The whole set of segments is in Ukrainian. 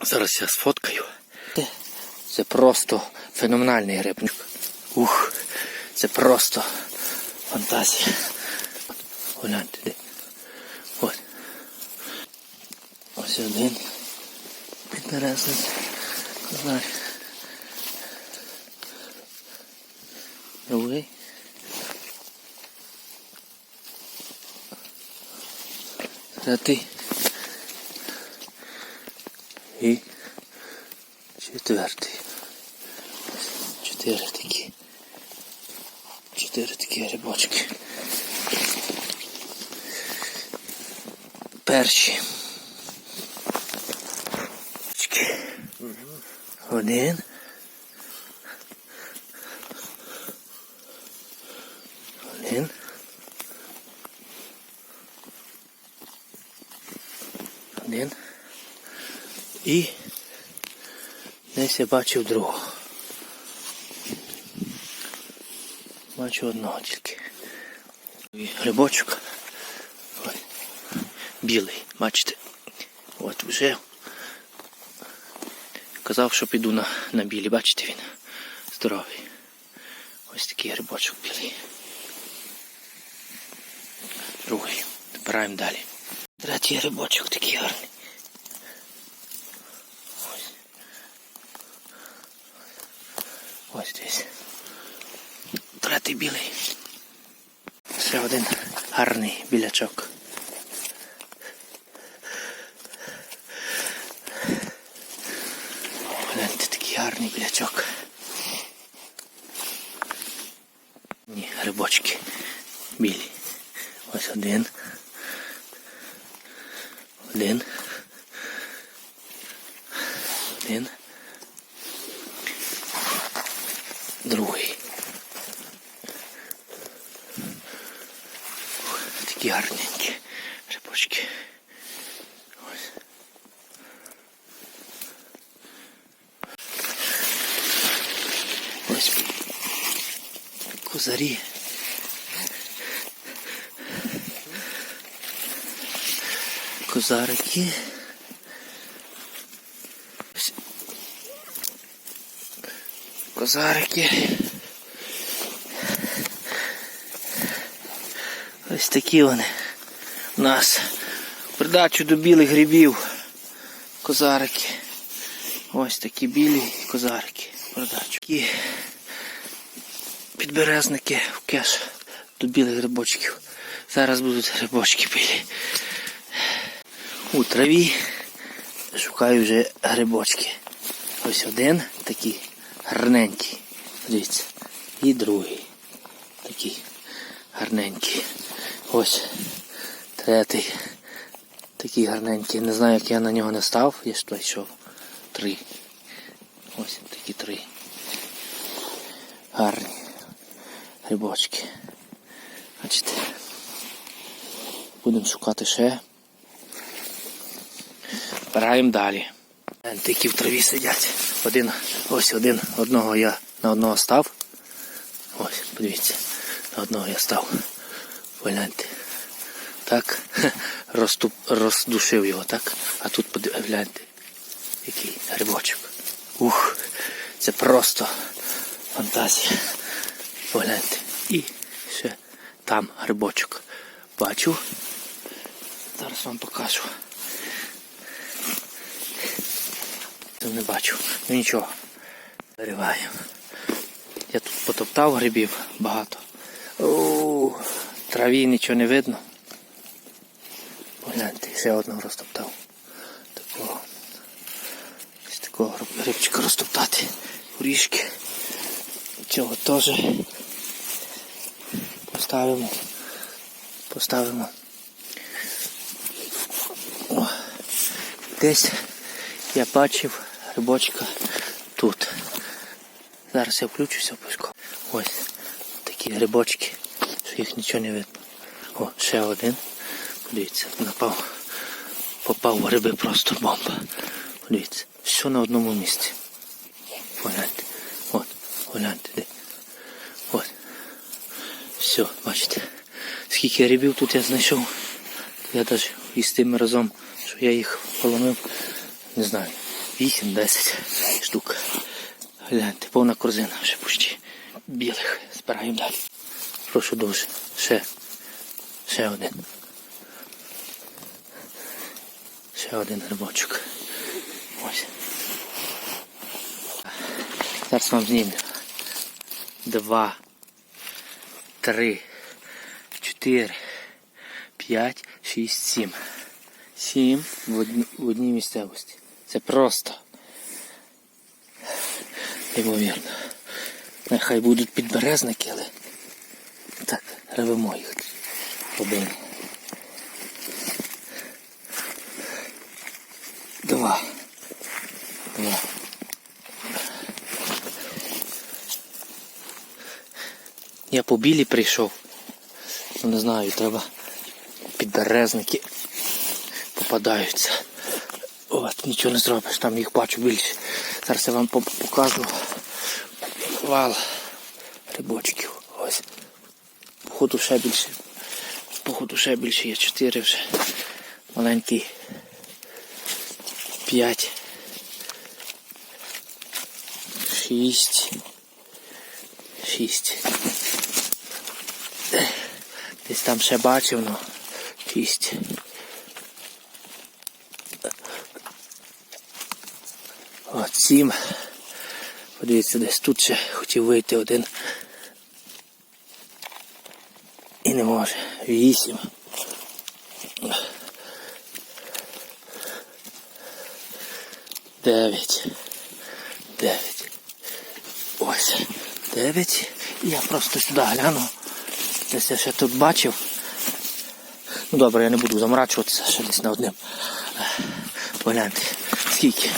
Зараз я сфоткаю. Це просто феноменальний грибник. Ух, це просто фантазія. Гляньте де. Ось. Ось один. Піднерезний. Козар. Другий. Третій. І четвертий. Чотири такі. Чотири такі грибочки. Перші. Один. Один. І десь я бачив другого. Бачу одного тільки. Грибочок. Ой. Білий, бачите. От вже. Казав, що піду на, на білі, бачите він. Здоровий. Ось такий грибочок білий. Другий. Збираємо далі. Третій грибочок такий гарний. Ось десь. Третій білий. Ще один гарний білячок. Гляньте, такий гарний білячок. Ні, грибочки. Білі. Ось один. Один. Один. Другий. Такі гарненькі грибочки. Ось. Ось козарі. Козарики. Козарики. Ось такі вони у нас. Придачу до білих грибів. Козарики. Ось такі білі козарики. Придачу. Такі підберезники в кеш до білих грибочків. Зараз будуть грибочки білі. У траві шукаю вже грибочки. Ось один такий гарненький. Дивіться. І другий. Такий гарненький. Ось третій. Такий гарненький. Не знаю, як я на нього не став. Я ж йшов. Три. Ось такі три. Гарні. Грибочки. Бачите. Будемо шукати ще. Збираємо далі. Такі в траві сидять. Один, ось один, одного я на одного став. Ось, подивіться, на одного я став. Погляньте. Так, розтуп, роздушив його, так? А тут подив- гляньте, який грибочок. Ух, це просто фантазія. Погляньте. І ще там грибочок. Бачу. Зараз вам покажу. Це не бачу. Ну нічого. Вириваємо. Я тут потоптав грибів багато. У траві нічого не видно. Погляньте, ще одного розтоптав. Такого. Ось такого грибчика розтоптати. Горішки. Цього теж поставимо. Поставимо. О, десь я бачив грибочка тут. Зараз я включуся обов'язково. Ось такі грибочки, що їх нічого не видно. О, ще один. Подивіться, напав. Попав в гриби просто бомба. Подивіться, все на одному місці. Погляньте. От, погляньте. де. От. Все, бачите. Скільки грибів тут я знайшов. Я навіть із тими разом, що я їх поломив, не знаю. 8-10 штук. Гляньте, повна корзина вже почти білих. Збираємо далі. Прошу дуже. Ще. Ще один. Ще один грибочок. Ось. Зараз вам знімемо. Два, три, чотири, п'ять, шість, сім. Сім в одній місцевості. Це просто. Ймовірно. Нехай будуть підберезники, але так, ревемо їх. Один. Два. Два. Я по білі прийшов. Ну не знаю, треба підберезники попадаються. Нічого не зробиш, там їх бачу більше. Зараз я вам покажу вал рибочків. Ось. Походу ще більше. Походу ще більше є. Чотири вже. Маленький. П'ять. Шість. Шість. Десь там ще бачив, ну. Шість. От сім. Подивіться, десь тут ще хотів вийти один. І не може. Вісім. Дев'ять. Дев'ять. Ось. Дев'ять. Я просто сюди гляну. Десь я ще тут бачив. Ну добре, я не буду заморачуватися ще десь на одним. Погляньте. Скільки?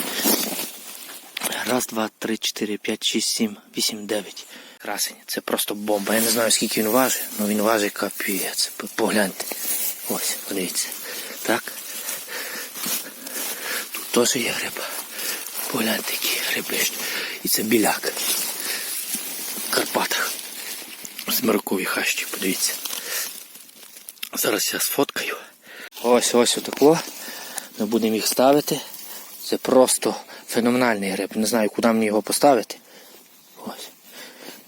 Раз, два, три, чотири, п'ять, шість, сім, вісім, дев'ять. Красень. Це просто бомба. Я не знаю, скільки він важить, але він важить капець. Погляньте. Ось, подивіться. Так. Тут теж є гриб. Погляньте, які гриби. І це біляк. В Карпатах. Смиркові хащі, подивіться. Зараз я сфоткаю. Ось ось отако. Ми будемо їх ставити. Це просто феноменальний гриб. Не знаю, куди мені його поставити. Ось.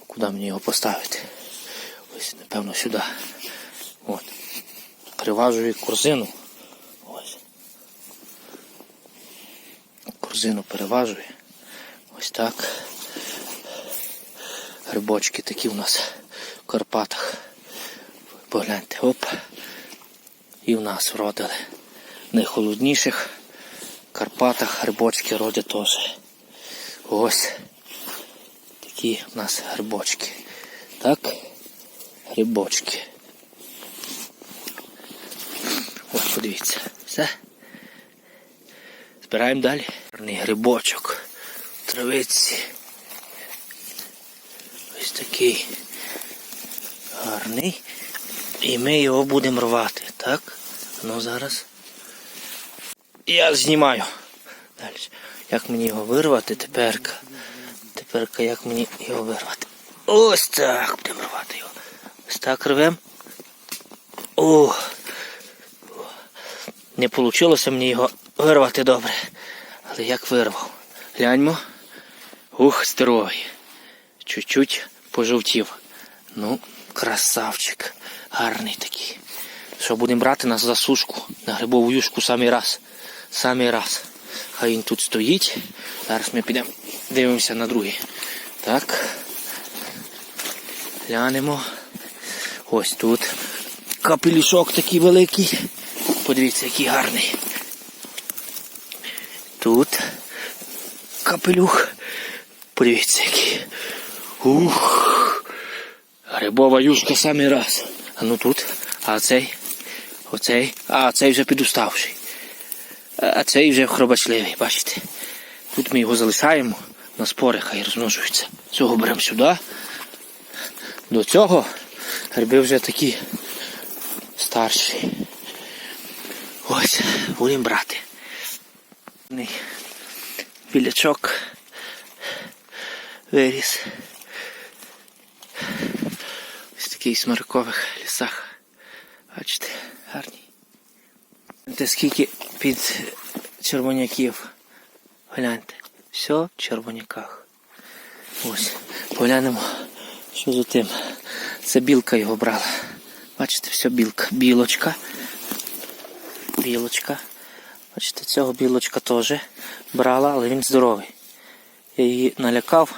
Куди мені його поставити? Ось, напевно, сюди. От. Переважую корзину. Ось. Корзину переважую. Ось так. Грибочки такі у нас в Карпатах. Погляньте, оп. І в нас вродили. Найхолодніших Карпатах грибочки родять теж. Ось такі у нас грибочки. Так, грибочки. Ось подивіться. Все. Збираємо далі. Гарний грибочок. в Травиці. Ось такий гарний. І ми його будемо рвати, так? Ну зараз. Я знімаю. Далі. Як мені його вирвати теперка? Теперка як мені його вирвати? Ось так будемо рвати його. Ось так рвем. О! Не вийшло мені його вирвати добре. Але як вирвав? Гляньмо. Ух, здоровий. Чуть-чуть пожовтів. Ну, красавчик. Гарний такий. Що будемо брати на засушку, на грибову юшку самий раз. Самий раз. Хай він тут стоїть. Зараз ми підемо, дивимося на другий. Так. Глянемо. Ось тут. Капелюшок такий великий. Подивіться, який гарний. Тут капелюх. Подивіться, який. Ух. Грибова юшка самий раз. А ну тут. А цей. Оцей. А цей вже підуставший. А цей вже хробачливий, бачите. Тут ми його залишаємо на спори, хай розмножуються. Цього беремо сюди. До цього гриби вже такі старші. Ось, будемо брати. Білячок виріс. Ось такий в смирикових лісах. Бачите, гарні. Те скільки під червоняків Гляньте, все в червоняках. Ось, поглянемо, що за тим. Це білка його брала. Бачите, все білка. Білочка. Білочка. Бачите, цього білочка теж брала, але він здоровий. Я її налякав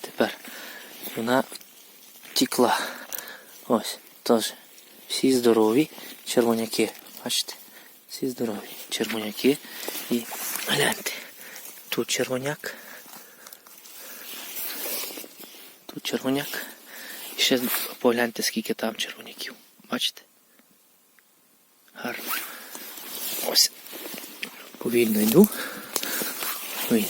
тепер. Вона втікла. Ось, теж. Всі здорові червоняки. Бачите? Всі здорові. Червоняки. І гляньте. Тут червоняк. Тут червоняк. І ще погляньте, скільки там червоняків. Бачите? Гарно. Ось. Повільно йду. Повільно.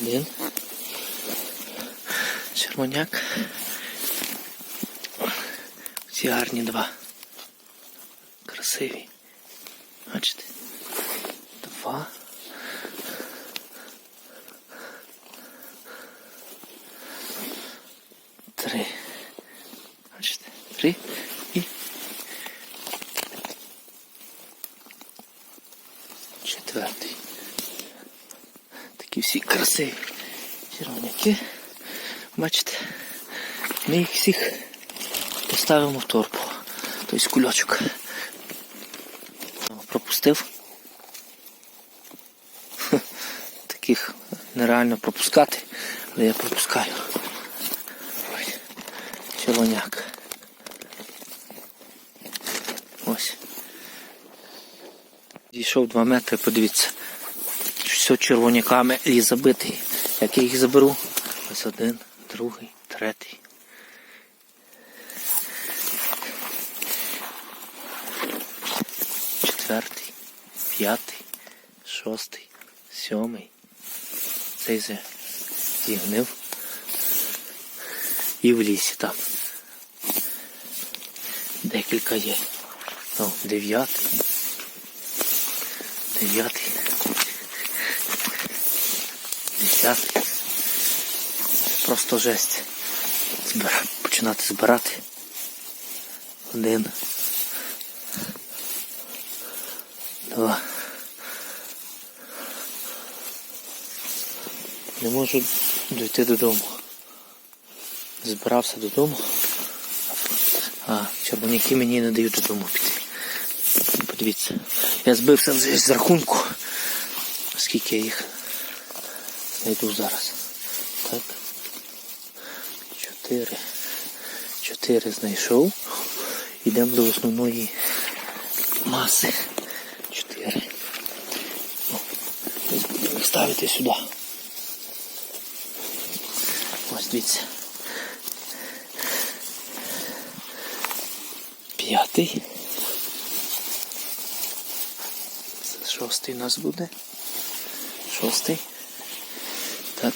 Один. Червоняк. Ці гарні два. Красиві. Бачите? Два. Три. Бачите? Три і четвертий. Такі всі красиві червоняки. Бачите? Ми їх всіх поставимо в торбу. Тобто кульочок. Пропустив. Таких нереально пропускати, але я пропускаю. Ой, червоняк. Ось. Дійшов 2 метри, подивіться. Все червоняками ліс забитий. Як я їх заберу? Ось один, другий, третій. Четвертий, п'ятий, шостий, сьомий. Цей же зігнив. І в лісі там. Декілька є. О, дев'ятий. Дев'ятий. Десятий. Просто жесть. Збира... Починати збирати. Один. Два. Не можу дойти додому. Збирався додому. А, червоняки мені не дають додому піти. Подивіться. Я збився з рахунку. Скільки я їх знайду зараз. Так. Чотири. Чотири знайшов. Йдемо до основної маси. Чотири. О, будемо ставити сюди. Ось дивіться. П'ятий. Шостий у нас буде. Шостий. Так.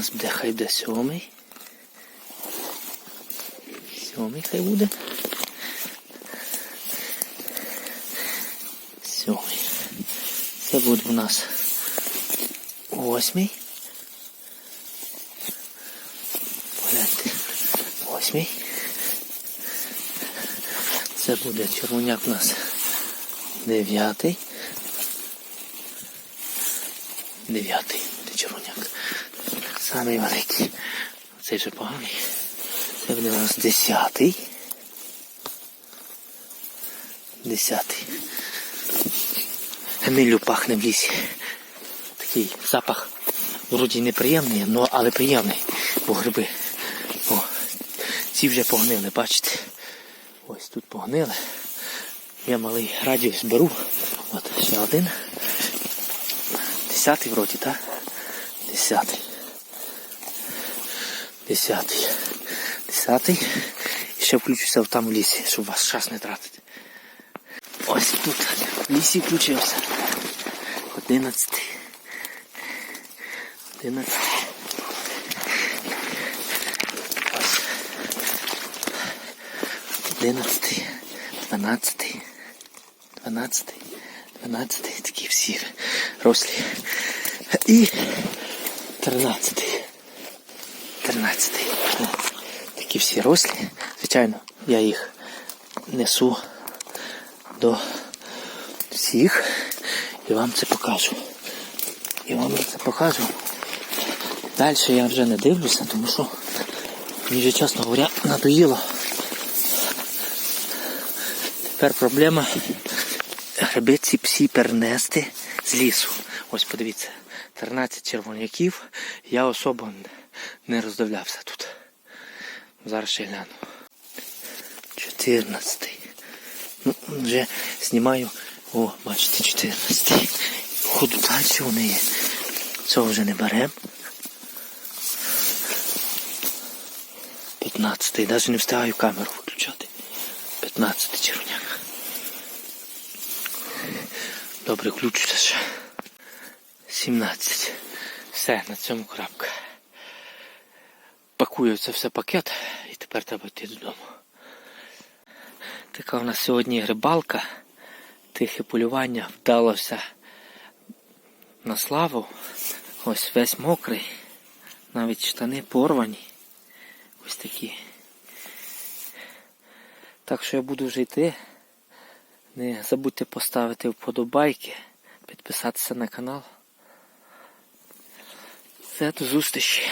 Нас буде хай буде сьомий. Сьомий хай буде. Сьомий. Це буде у нас восьмий. Погляньте. Восьмий. Це буде червоняк у нас дев'ятий. Дев'ятий буде червоняк. Самий великий. Цей же поганий. Це буде у нас десятий. Десятий. Гнилю пахне в лісі. Такий запах вроді неприємний, але приємний. Бо гриби. О, ці вже погнили, бачите? Ось тут погнили. Я малий радіус беру. От ще один. Десятий вроді, так? Десятий. Десятий. Десятий. І ще включуся там в лісі, щоб вас час не тратити. Ось тут в лісі включився. Одинадцятий. Одинадцятий. Ось. Одинадцятий. Дванадцятий. Дванадцятий. Дванадцятий. Такі всі рослі. І тринадцятий. Тринадцятий. Тринадцятий. такі всі рослі. Звичайно, я їх несу до всіх і вам це покажу. І вам це покажу. Далі я вже не дивлюся, тому що мені вже, чесно говоря, надоїло. Тепер проблема гриби ці всі перенести з лісу. Ось подивіться, 13 червоняків. Я особо не роздивлявся тут. Зараз ще гляну. 14. Ну, вже знімаю. О, бачите, 14. Ходу далі вони є. Цього вже не беремо. 15. Навіть не встигаю камеру виключати. 15 червоняк. Добре, включуся ще. 17. Все, на цьому крапка. Пакую це все пакет і тепер треба йти додому. Така у нас сьогодні рибалка. Тихе полювання вдалося на славу. Ось весь мокрий. Навіть штани порвані. Ось такі. Так що я буду вже йти. Не забудьте поставити вподобайки, підписатися на канал. До зустрічі.